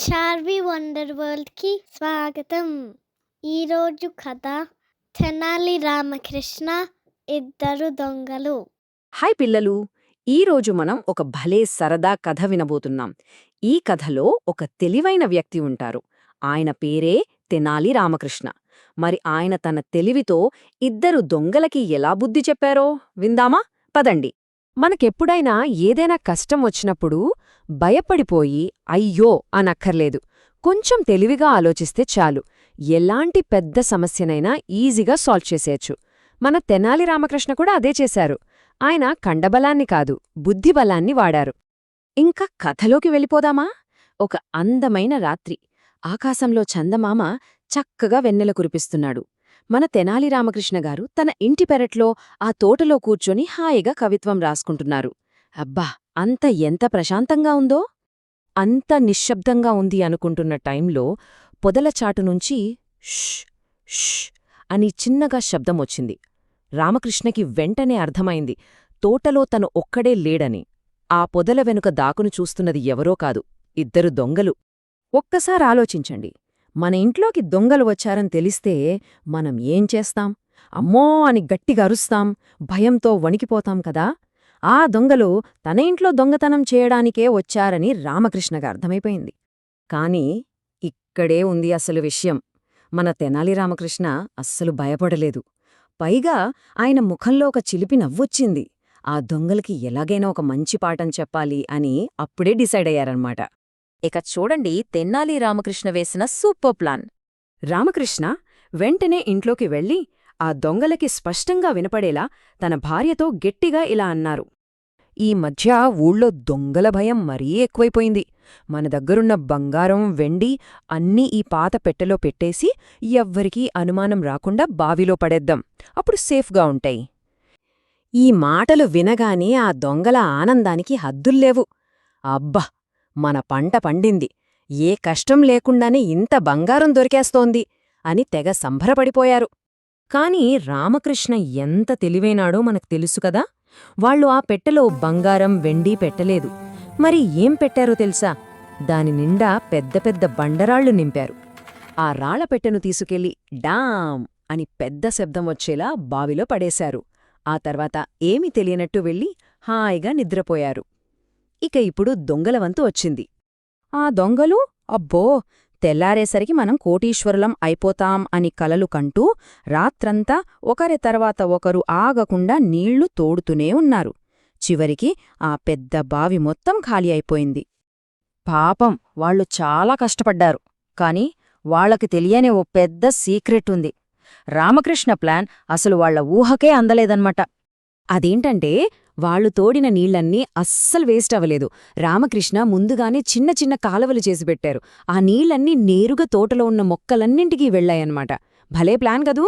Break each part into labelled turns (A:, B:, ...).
A: Charvi wonder వరల్డ్కి స్వాగతం. ఈరోజు కథ తెనాలి రామకృష్ణ ఇద్దరు దొంగలు.
B: హాయ్ పిల్లలు ఈరోజు మనం ఒక భలే సరదా కథ వినబోతున్నాం. ఈ కథలో ఒక తెలివైన వ్యక్తి ఉంటారు. ఆయన పేరే తెనాలి రామకృష్ణ. మరి ఆయన తన తెలివితో ఇద్దరు దొంగలకి ఎలా బుద్ధి చెప్పారో విందామా? పదండి. మనకెప్పుడైనా ఏదైనా కష్టం వచ్చినప్పుడు భయపడిపోయి అయ్యో అనక్కర్లేదు. కొంచెం తెలివిగా ఆలోచిస్తే చాలు. ఎలాంటి పెద్ద సమస్యనైనా ఈజీగా సాల్వ్ చేసేయచ్చు. మన తెనాలి రామకృష్ణ కూడా అదే చేశారు. ఆయన కండబలాన్ని కాదు బుద్ధిబలాన్ని వాడారు. ఇంకా కథలోకి వెళ్ళిపోదామా? ఒక అందమైన రాత్రి. ఆకాశంలో చందమామ చక్కగా వెన్నెల కురిపిస్తున్నాడు. మన తెనాలి రామకృష్ణ గారు తన ఇంటి పెరట్లో ఆ తోటలో కూర్చొని హాయిగా కవిత్వం రాసుకుంటున్నారు. అబ్బా! అంత ఎంత ప్రశాంతంగా ఉందో? అంత నిశ్శబ్దంగా ఉంది అనుకుంటున్న టైంలో పొదలచాటునుంచి ష్ ష్ అని చిన్నగా శబ్దం వచ్చింది. రామకృష్ణకి వెంటనే అర్థమైంది తోటలో తను ఒక్కడే లేడని. ఆ పొదల వెనుక దాకును చూస్తున్నది ఎవరో కాదు ఇద్దరు దొంగలు. ఒక్కసారి ఆలోచించండి మన ఇంట్లోకి దొంగలు వచ్చారని తెలిస్తే మనం ఏం చేస్తాం? అమ్మో అని గట్టిగా అరుస్తాం భయంతో వణికిపోతాం కదా? ఆ దొంగలు తన ఇంట్లో దొంగతనం చేయడానికే వచ్చారని రామకృష్ణగా అర్థమైపోయింది. కాని ఇక్కడే ఉంది అసలు విషయం. మన తెనాలి రామకృష్ణ అస్సలు భయపడలేదు. పైగా ఆయన ముఖంలో ఒక చిలిపి నవ్వొచ్చింది. ఆ దొంగలకి ఎలాగైనా ఒక మంచి పాఠం చెప్పాలి అని అప్పుడే డిసైడ్ అయ్యారన్నమాట. ఇక చూడండి తెన్నాలి రామకృష్ణ వేసిన సూపర్ ప్లాన్. రామకృష్ణ వెంటనే ఇంట్లోకి వెళ్ళి ఆ దొంగలకి స్పష్టంగా వినపడేలా తన భార్యతో గట్టిగా ఇలా అన్నారు. ఈ మధ్య ఊళ్ళో దొంగల భయం మరీ ఎక్కువైపోయింది. మన దగ్గరున్న బంగారం వెండి అన్నీ ఈ పాత పెట్టెలో పెట్టేసి ఎవ్వరికీ అనుమానం రాకుండా బావిలో పడేద్దాం. అప్పుడు సేఫ్గా ఉంటాయి. ఈ మాటలు వినగానే ఆ దొంగల ఆనందానికి హద్దుల్లేవు అబ్బా! మన పంట పండింది. ఏ కష్టం లేకుండానే ఇంత బంగారం దొరికేస్తోంది అని తెగ సంభరపడిపోయారు కాని రామకృష్ణ ఎంత తెలివైనాడో మనకు తెలుసు కదా. వాళ్ళు ఆ పెట్టెలో బంగారం వెండి పెట్టలేదు. మరి ఏం పెట్టారో తెలుసా? దాని నిండా పెద్ద పెద్ద బండరాళ్ళు నింపారు. ఆ రాళ్ళ పెట్టెను తీసుకెళ్ళి డామ్ అని పెద్ద శబ్దం వచ్చేలా బావిలో పడేశారు. ఆ తర్వాత ఏమీ తెలియనట్టు వెళ్ళి హాయిగా నిద్రపోయారు. ఇక ఇప్పుడు దొంగల వంతు వచ్చింది. ఆ దొంగలు? అబ్బో! తెల్లారేసరికి మనం కోటీశ్వరులం అయిపోతాం అని కలలు కంటూ రాత్రంతా ఒకరి తర్వాత ఒకరు ఆగకుండా నీళ్ళు తోడుతూనే ఉన్నారు. చివరికి ఆ పెద్ద బావి మొత్తం ఖాళీ అయిపోయింది. పాపం వాళ్ళు చాలా కష్టపడ్డారు. కాని వాళ్ళకి తెలియని ఓ పెద్ద సీక్రెట్ ఉంది. రామకృష్ణ ప్లాన్ అసలు వాళ్ళ ఊహకే అందలేదన్నమాట. అదేంటంటే వాళ్ళు తోడిన నీళ్ళన్నీ అస్సలు వేస్ట్ అవ్వలేదు. రామకృష్ణ ముందుగానే చిన్న చిన్న కాలవలు చేసి పెట్టారు. ఆ నీళ్ళన్నీ నేరుగా తోటలో ఉన్న మొక్కలన్నింటికీ వెళ్ళాయన్నమాట భలే ప్లాన్ కదూ?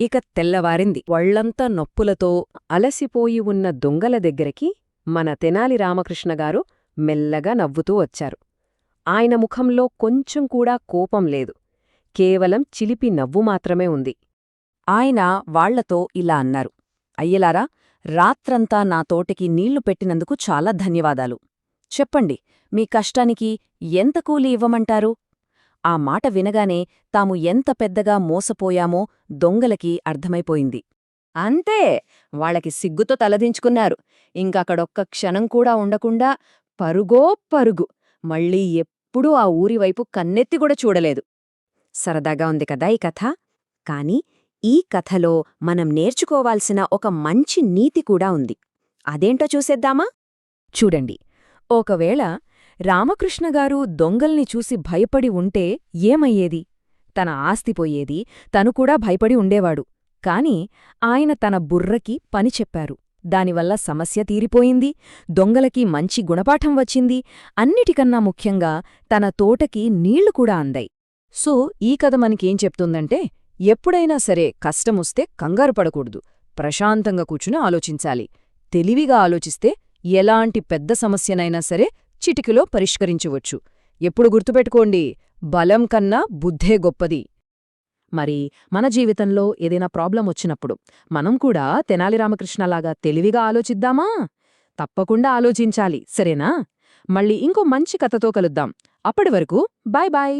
B: ఇక తెల్లవారింది. వళ్ళంతా నొప్పులతో అలసిపోయి ఉన్న దొంగల దగ్గరికి మన తెనాలి రామకృష్ణగారు మెల్లగా నవ్వుతూ వచ్చారు. ఆయన ముఖంలో కొంచెం కూడా కోపం లేదు. కేవలం చిలిపి నవ్వు మాత్రమే ఉంది. ఆయన వాళ్ళతో ఇలా అన్నారు. అయ్యలారా రాత్రంతా నా తోటకి నీళ్ళు పెట్టినందుకు చాలా ధన్యవాదాలు. చెప్పండి మీ కష్టానికి ఎంత కూలి ఇవ్వమంటారు? ఆ మాట వినగానే తాము ఎంత పెద్దగా మోసపోయామో దొంగలకి అర్థమైపోయింది. అంతే వాళ్ళకి సిగ్గుతో తలదించుకున్నారు. ఇంకక్కడొక్క క్షణం కూడా ఉండకుండా పరుగో పరుగు మళ్ళీ ఎప్పుడూ ఆ ఊరివైపు కన్నెత్తి కూడా చూడలేదు. సరదాగా ఉంది కదా ఈ కథ? కాని ఈ కథలో మనం నేర్చుకోవాల్సిన ఒక మంచి నీతి కూడా ఉంది. అదేంటో చూసేద్దామా? చూడండి. ఒకవేళ రామకృష్ణగారు దొంగల్ని చూసి భయపడి ఉంటే ఏమయ్యేది? తన ఆస్తిపోయేది తను కూడా భయపడి ఉండేవాడు. కాని ఆయన తన బుర్రకి పని చెప్పారు. దానివల్ల సమస్య తీరిపోయింది దొంగలకి మంచి గుణపాఠం వచ్చింది అన్నిటికన్నా ముఖ్యంగా తన తోటకి నీళ్ళు కూడా అందాయి. సో ఈ కథ మనకేం చెప్తుందంటే ఎప్పుడైనా సరే కష్టమొస్తే కంగారు పడకూడదు. ప్రశాంతంగా కూర్చుని ఆలోచించాలి. తెలివిగా ఆలోచిస్తే ఎలాంటి పెద్ద సమస్యనైనా సరే చిటికిలో పరిష్కరించవచ్చు. ఎప్పుడు గుర్తుపెట్టుకోండి బలం కన్నా బుద్ధే గొప్పది. మరి మన జీవితంలో ఏదైనా ప్రాబ్లం వచ్చినప్పుడు మనం కూడా తెనాలి రామకృష్ణలాగా తెలివిగా ఆలోచిద్దామా? తప్పకుండా ఆలోచించాలి సరేనా? మళ్ళీ ఇంకో మంచి కథతో కలుద్దాం. అప్పటి వరకు బాయ్ బాయ్!